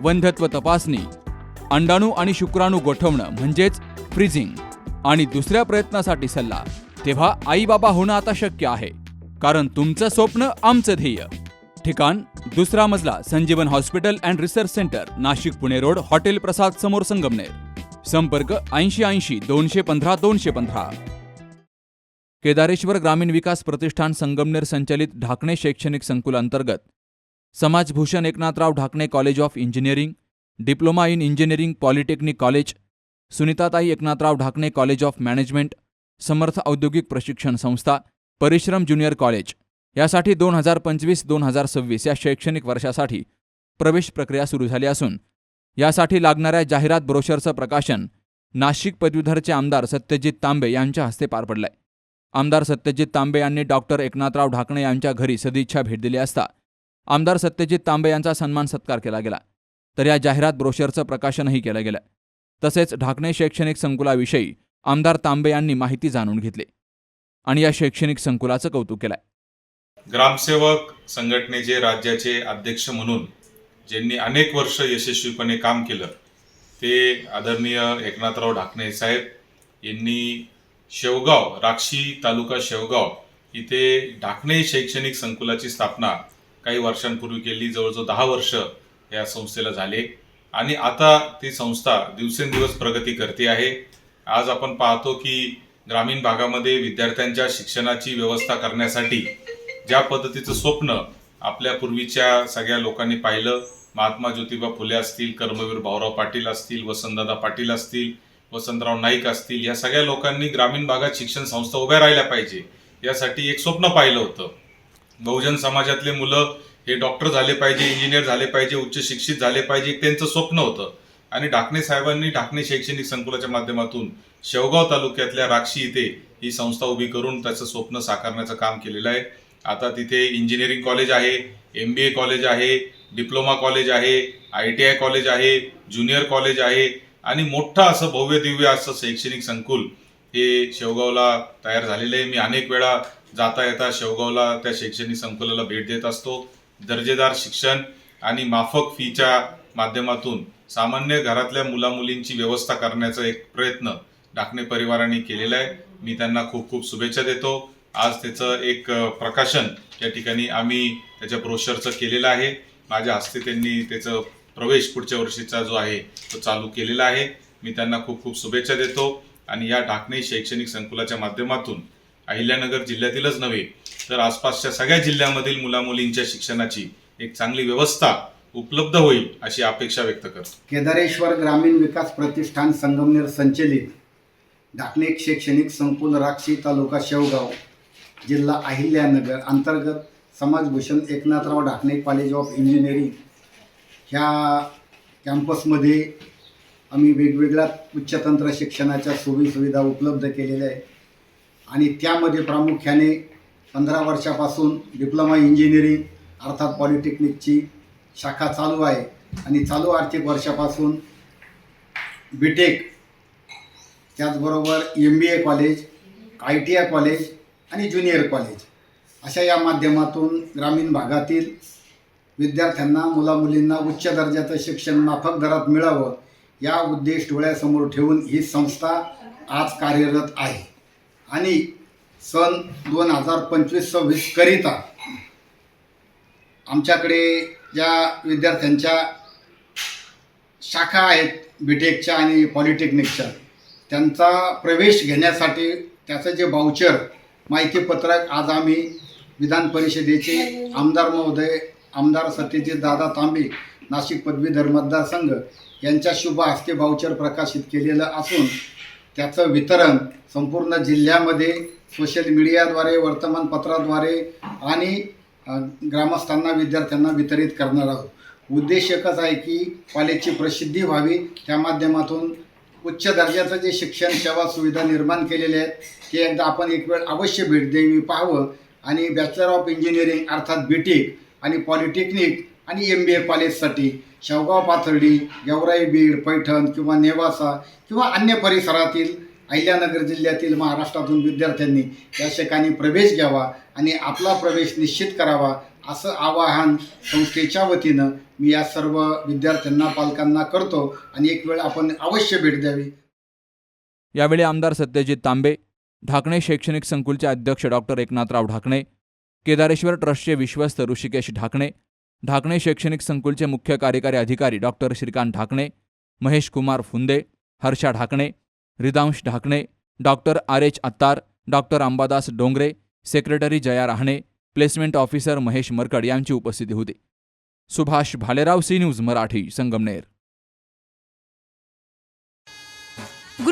वंध्यत्व तपासणी अंडाणू आणि शुक्राणू गोठवणं म्हणजेच फ्रीजिंग आणि दुसऱ्या प्रयत्नासाठी सल्ला. तेव्हा आई बाबा होणं आता शक्य आहे कारण तुमचं स्वप्न आमचं ध्येय. ठिकाण दुसरा मजला Sanjivan hospital and research centre Nashik Pune road hotel Prasad समोर संगमनेर. संपर्क ऐंशी ऐंशी दोनशे पंधरा दोनशे पंधरा. केदारेश्वर ग्रामीण विकास प्रतिष्ठान संगमनेर संचलित ढाकणे शैक्षणिक संकुल अंतर्गत Samajbhushan Eknathrao Dhakane college of engineering diploma in engineering polytechnic college Sunitatai Eknathrao Dhakane college of management Samarth औद्योगिक प्रशिक्षण संस्था परिश्रम ज्युनियर कॉलेज. यासाठी दोन हजार पंचवीस दोन हजार सव्वीस या शैक्षणिक वर्षासाठी प्रवेश प्रक्रिया सुरू झाली असून यासाठी लागणाऱ्या जाहिरात ब्रोशरचं प्रकाशन नाशिक पदवीधरचे आमदार सत्यजित तांबे यांच्या हस्ते पार पडलंय. आमदार सत्यजित तांबे यांनी डॉक्टर एकनाथराव ढाकणे यांच्या घरी सदिच्छा भेट दिली असता आमदार सत्यजित तांबे यांचा सन्मान सत्कार केला गेला तर या जाहिरात ब्रोशरचं प्रकाशनही केलं गेलं. तसेच ढाकणे शैक्षणिक संकुलाविषयी आमदार तांबे यांनी माहिती जाणून घेतली आणि या शैक्षणिक संकुलाचं कौतुक केलंय. ग्रामसेवक संघटनेचे राज्याचे अध्यक्ष म्हणून ज्यांनी अनेक वर्ष यशस्वीपणे काम केलं ते आदरणीय एकनाथराव ढाकणे साहेब यांनी शेवगाव राक्षी तालुका शेवगाव इथे ढाकणे शैक्षणिक संकुलाची स्थापना काही वर्षांपूर्वी केली जवळजवळ दहा वर्ष या संस्थेला झाले. आणि आता ती संस्था दिवसेंदिवस प्रगती करते आहे. आज आपण पाहतो की ग्रामीण भागामध्ये विद्यार्थ्यांच्या शिक्षणाची व्यवस्था करण्यासाठी ज्या पद्धतीचं स्वप्न आपल्या पूर्वीच्या सगळ्या लोकांनी पाहिलं महात्मा ज्योतिबा फुले असतील कर्मवीर भाऊराव पाटील असतील वसंतदादा पाटील असतील वसंतराव नाईक असतील या सगळ्या लोकांनी ग्रामीण भागात शिक्षण संस्था उभ्या राहिल्या पाहिजे यासाठी एक स्वप्न पाहिलं होतं. बहुजन समाजातले मुलं हे डॉक्टर झाले पाहिजे इंजिनियर झाले पाहिजे उच्च शिक्षित झाले पाहिजे त्यांचं स्वप्न होतं. आणि ढाकणे साहेबांनी ढाकणे शैक्षणिक संकुलाच्या माध्यमातून शेवगाव तालुक्यातल्या राक्षी इथे ही संस्था उभी करून त्याचं स्वप्न साकारण्याचं काम केलेलं आहे. आता तिथे इंजिनिअरिंग कॉलेज आहे एम बी ए कॉलेज आहे डिप्लोमा कॉलेज आहे आय टी आय कॉलेज आहे ज्युनियर कॉलेज आहे आणि मोठं असं भव्य दिव्य असं शैक्षणिक संकुल हे शेवगावला तयार झालेलं आहे. मी अनेक वेळा जाता येता शेवगावला त्या शैक्षणिक संकुलाला भेट देत असतो. दर्जेदार शिक्षण आणि माफक फीच्या माध्यमातून सामान्य घरातल्या मुलामुलींची व्यवस्था करण्याचा एक प्रयत्न डाकणे परिवाराने केलेला आहे. मी त्यांना खूप खूप शुभेच्छा देतो. आज त्याचं एक प्रकाशन या ठिकाणी आम्ही त्याच्या ब्रोशरचं केलेलं आहे. माझ्या हस्ते त्यांनी त्याचं प्रवेश पुढच्या वर्षीचा जो आहे तो चालू केलेला आहे. मी त्यांना खूप खूप शुभेच्छा देतो. आणि या ढाकणे शैक्षणिक संकुलाच्या माध्यमातून अहिल्यानगर जिल्ह्यातीलच नव्हे तर आसपासच्या सगळ्या जिल्ह्यामधील मुलामुलींच्या शिक्षणाची एक चांगली व्यवस्था उपलब्ध होईल अशी अपेक्षा व्यक्त करतो. केदारेश्वर ग्रामीण विकास प्रतिष्ठान संगमनेर संचलित ढाकणे शैक्षणिक संकुल राक्षी तालुका शेवगाव जिल्हा अहिल्यानगर अंतर्गत Samajbhushan Eknathrao Dhakane college of engineering ह्या कॅम्पसमध्ये आम्ही वेगवेगळ्या उच्चतंत्र शिक्षणाच्या सोयीसुविधा उपलब्ध केलेल्या आहे आणि त्यामध्ये प्रामुख्याने पंधरा वर्षापासून डिप्लोमा इंजिनिअरिंग अर्थात पॉलिटेक्निकची शाखा चालू आहे. आणि चालू आर्थिक वर्षापासून बी टेक त्याचबरोबर M B A college I T I college आणि ज्युनियर कॉलेज अशा या माध्यमातून ग्रामीण भागातील विद्यार्थ्यांना मुलामुलींना उच्च दर्जाचं शिक्षण माफक दरात मिळावं या उद्देश डोळ्यासमोर ठेवून ही संस्था आज कार्यरत आहे. आणि सन दोन हजार पंचवीस सव्वीसकरिता आमच्याकडे ज्या विद्यार्थ्यांच्या शाखा आहेत बी टेकच्या आणि पॉलिटेक्निकच्या त्यांचा प्रवेश घेण्यासाठी त्याचं जे बाउचर माहितीपत्रक आज आम्ही विधान परिषदेचे आमदार महोदय आमदार सत्यजित दादा तांबे नाशिक पदवीधर मतदारसंघ यांच्या शुभ हस्ते बाउचर प्रकाशित केलेलं असून त्याचं वितरण संपूर्ण जिल्ह्यामध्ये सोशल मीडियाद्वारे वर्तमानपत्राद्वारे आणि ग्रामस्थांना विद्यार्थ्यांना वितरित करणार आहोत. उद्देश एकच आहे की कॉलेजची प्रसिद्धी व्हावी. त्या माध्यमातून उच्च दर्जाचं जे शिक्षण सेवा सुविधा निर्माण केलेल्या आहेत ते एकदा आपण एक वेळ अवश्य भेट द्यावी पाहावं. आणि बॅचलर ऑफ इंजिनिअरिंग अर्थात बी टेक आणि पॉलिटेक्निक आणि एम बी ए कॉलेजसाठी शेवगाव पाथर्डी गेवराई बीड पैठण किंवा नेवासा किंवा अन्य परिसरातील अहिल्यानगर जिल्ह्यातील महाराष्ट्रातून विद्यार्थ्यांनी या ठिकाणी प्रवेश घ्यावा आणि आपला प्रवेश निश्चित करावा असं आवाहन संस्थेच्या वतीनं मी या सर्व विद्यार्थ्यांना पालकांना करतो आणि एक वेळ आपण अवश्य भेट द्यावी. यावेळी आमदार सत्यजित तांबे ढाकणे शैक्षणिक संकुलचे अध्यक्ष डॉक्टर एकनाथराव ढाकणे केदारेश्वर ट्रस्टचे विश्वस्त ऋषिकेश ढाकणे ढाकणे शैक्षणिक संकुलचे मुख्य कार्यकारी अधिकारी doctor Shrikant Dhakane Mahesh Kumar Phunde Harsha Dhakane Ridansh Dhakane doctor R H Attar doctor Ambadas Dongre secretary Jaya Rahane placement officer Mahesh Markad यांची उपस्थिती होती. Subhash Bhalerao C news Marathi Sangamner.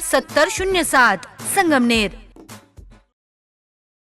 सत्तर शून्य सात संगमनेर.